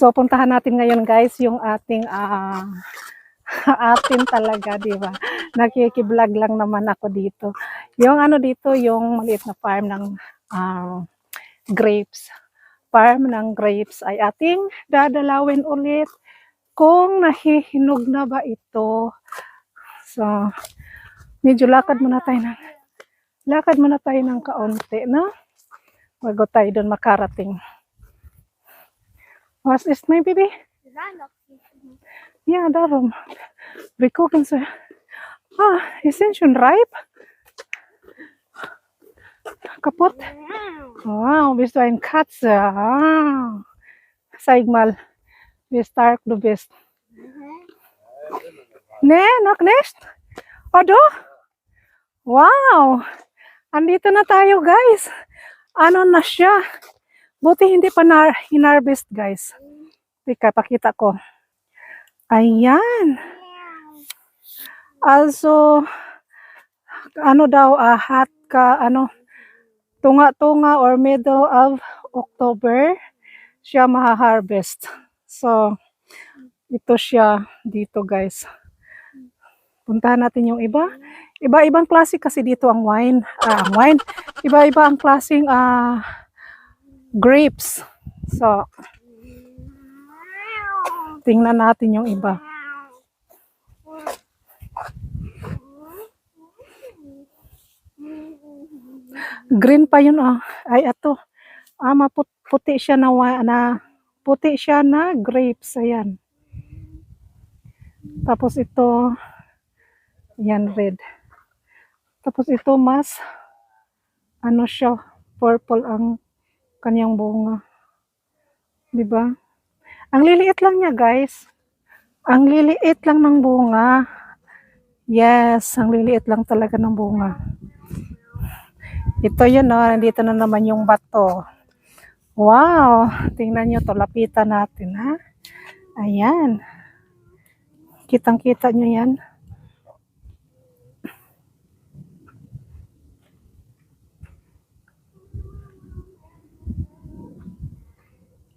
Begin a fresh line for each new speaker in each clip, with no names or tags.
So, puntahan natin ngayon guys yung ating ah atin talaga, di ba? Nakikiblog lang naman ako dito. Yung ano dito, yung maliit na farm ng ah, grapes. Farm ng grapes ay ating dadalawin ulit kung nahihinog na ba ito. So, medyo lakad muna tayo ng lakad muna tayo ng kaunti, no? Bago tayo doon makarating. What's this, my baby? Yeah, darum. Wir gucken so. Ah, die sind schon reif. Wow, bist du ein Katze? Ah. Zeig mal, wie stark du bist. Nee, noch nicht? Oh, du? Wow! Andito na tayo, guys. Ano na siya? Buti hindi pa na hinarvest, guys. Teka, pakita ko. Ayan. Also, ano daw, ah, hot ka, ano, tunga-tunga or middle of October, siya maha-harvest. So, ito siya dito, guys. Puntahan natin yung iba. Iba-ibang klase kasi dito ang wine. Ah, wine. Iba-iba ang klaseng ah, grapes. So, tingnan natin yung iba. Green pa yun ah. Ay, ato. Ah, maput puti siya na, na puti siya na grapes. Ayan. Tapos ito, yan red. Tapos ito mas, ano siya, purple ang kanyang bunga. 'Di ba? Ang liliit lang niya, guys. Ang liliit lang ng bunga. Yes, ang liliit lang talaga ng bunga. Ito yun, oh, nandito na naman yung bato. Wow! Tingnan nyo to, lapitan natin, ha? Ayan. Kitang-kita nyo yan.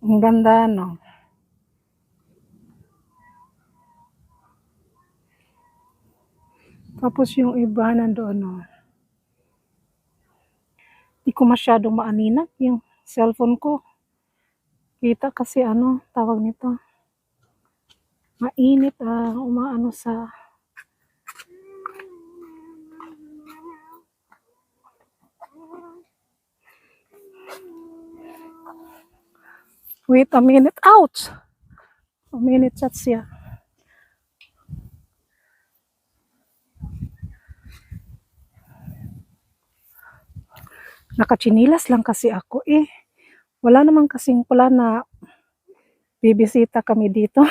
Ang ganda, no? Tapos yung iba nandoon, no? Di ko masyadong maaninag yung cellphone ko. Kita kasi ano, tawag nito. Mainit, ah, umaano sa... Wait a minute. Ouch! A minute chat siya. Nakachinilas lang kasi ako eh. Wala naman kasing pula na bibisita kami dito.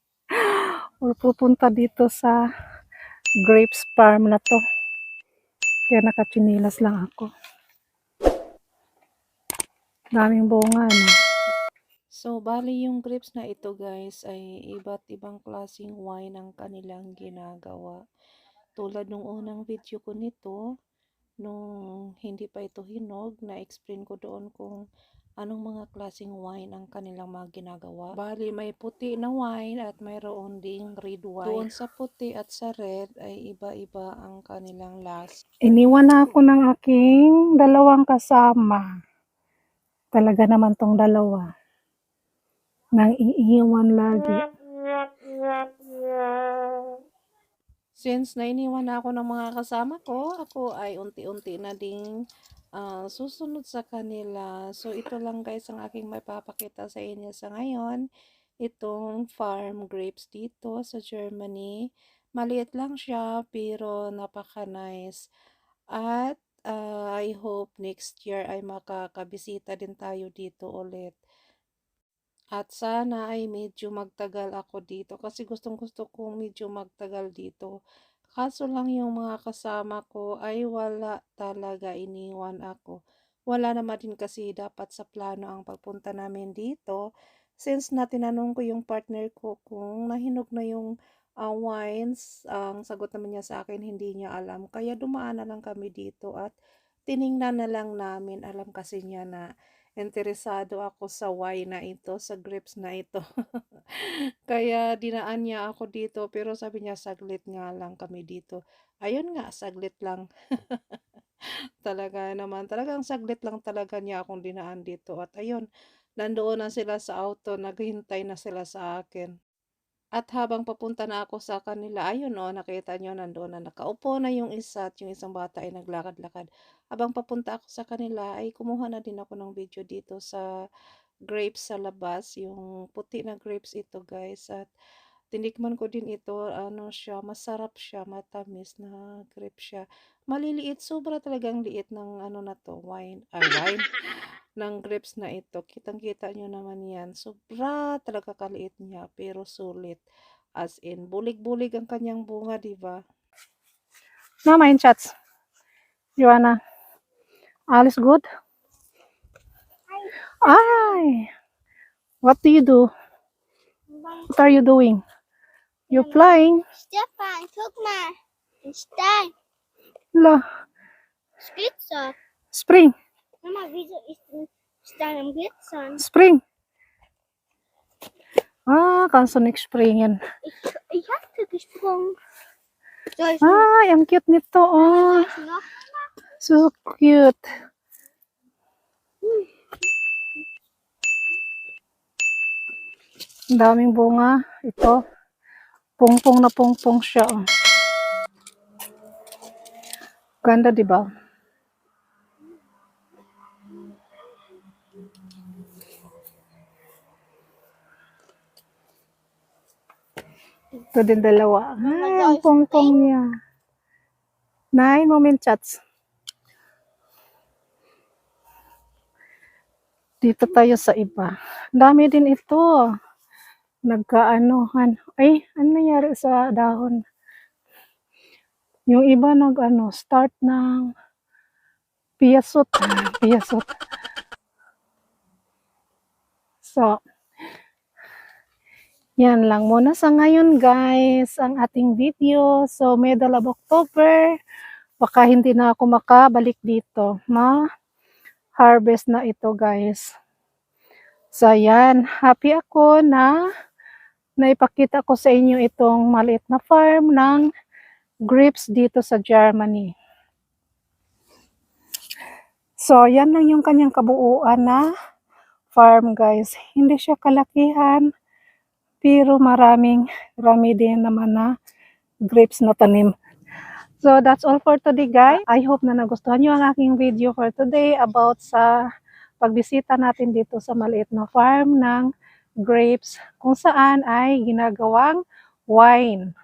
Or pupunta dito sa grapes farm na to. Kaya nakachinilas lang ako. Daming bunga, no?
So, bali yung grapes na ito guys ay iba't ibang klaseng wine ang kanilang ginagawa. Tulad nung unang video ko nito, nung hindi pa ito hinog, na-explain ko doon kung anong mga klaseng wine ang kanilang mga ginagawa. Bali, may puti na wine at mayroon ding red wine. Doon sa puti at sa red ay iba-iba ang kanilang lasa.
Iniwan na ako ng aking dalawang kasama. Talaga naman tong dalawa. Nang iiwan lagi.
Since nainiwan na ako ng mga kasama ko, ako ay unti-unti na ding ah, susunod sa kanila. So, ito lang guys ang aking mapapakita sa inyo sa ngayon. Itong farm grapes dito sa Germany. Maliit lang siya pero napaka-nice. At ah, I hope next year ay makakabisita din tayo dito ulit. At sana ay medyo magtagal ako dito kasi gustong gusto kong medyo magtagal dito. Kaso lang yung mga kasama ko ay wala talaga iniwan ako. Wala naman din kasi dapat sa plano ang pagpunta namin dito. Since na tinanong ko yung partner ko kung nahinog na yung ah, wines, ang sagot naman niya sa akin hindi niya alam. Kaya dumaan na lang kami dito at tiningnan na lang namin. Alam kasi niya na interesado ako sa wine na ito, sa grapes na ito. Kaya dinaan niya ako dito pero sabi niya saglit nga lang kami dito. Ayun nga, saglit lang. Talaga naman, talagang saglit lang talaga niya akong dinaan dito at ayun, nandoon na sila sa auto, naghihintay na sila sa akin. At habang papunta na ako sa kanila, ayun o, nakita nyo, nandoon na nakaupo na yung isa at yung isang bata ay naglakad-lakad. Habang papunta ako sa kanila, ay kumuha na din ako ng video dito sa grapes sa labas. Yung puti na grapes ito guys. At tinikman ko din ito, ano siya, masarap siya, matamis na grapes siya. Maliliit, sobra talagang liit ng ano na to, wine, ay wine, ng grapes na ito. Kitang-kita nyo naman yan. Sobra talaga kaliit niya, pero sulit. As in, bulig-bulig ang kanyang bunga, di ba?
No, my chats. You wanna? All is good? Ay! What do you do? What are you doing? You're flying.
Stefan, guck mal. Ein Stein.
La, spring,
Mama, wieso ist ein Stein am Glitzern?
spring. Ah, kannst du nicht springen.
Ich, ich hatte gesprungen. Soll ich
Ay, ang cute nito. Oh,
noch?
so cute. Ang daming bunga. Ito. Pungpong na pungpong siya. oh. Ganda, di ba? Ito din dalawa. Ay, ang pungpong niya. Nine moment chats. Dito tayo sa iba. Dami din ito. Nagkaanuhan. Ay, ano nangyari sa dahon? Yung iba nag ano, start ng piyasot. piyasot. So, yan lang muna sa ngayon guys, ang ating video. So, middle of October, baka hindi na ako makabalik dito. Ma, harvest na ito guys. So, yan. Happy ako na naipakita ko sa inyo itong maliit na farm ng grapes dito sa Germany. So, yan lang yung kanyang kabuuan na farm guys. Hindi siya kalakihan, pero maraming, rami din naman na grapes na tanim. So, that's all for today guys. I hope na nagustuhan nyo ang aking video for today about sa pagbisita natin dito sa maliit na farm ng grapes kung saan ay ginagawang wine.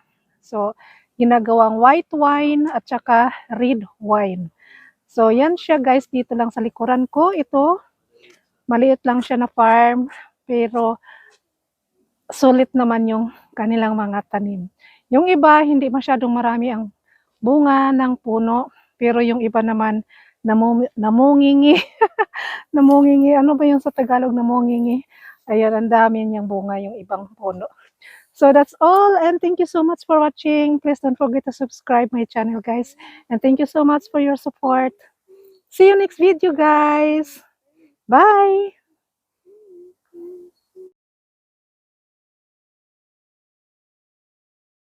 So, ginagawang white wine at saka red wine. So, yan siya guys dito lang sa likuran ko. Ito, maliit lang siya na farm pero sulit naman yung kanilang mga tanim. Yung iba, hindi masyadong marami ang bunga ng puno pero yung iba naman namu- namungingi. namungingi. Ano ba yung sa Tagalog namungingi? Ayan, ang dami niyang bunga yung ibang puno. So that's all and thank you so much for watching. Please don't forget to subscribe my channel guys. And thank you so much for your support. See you next video guys. Bye!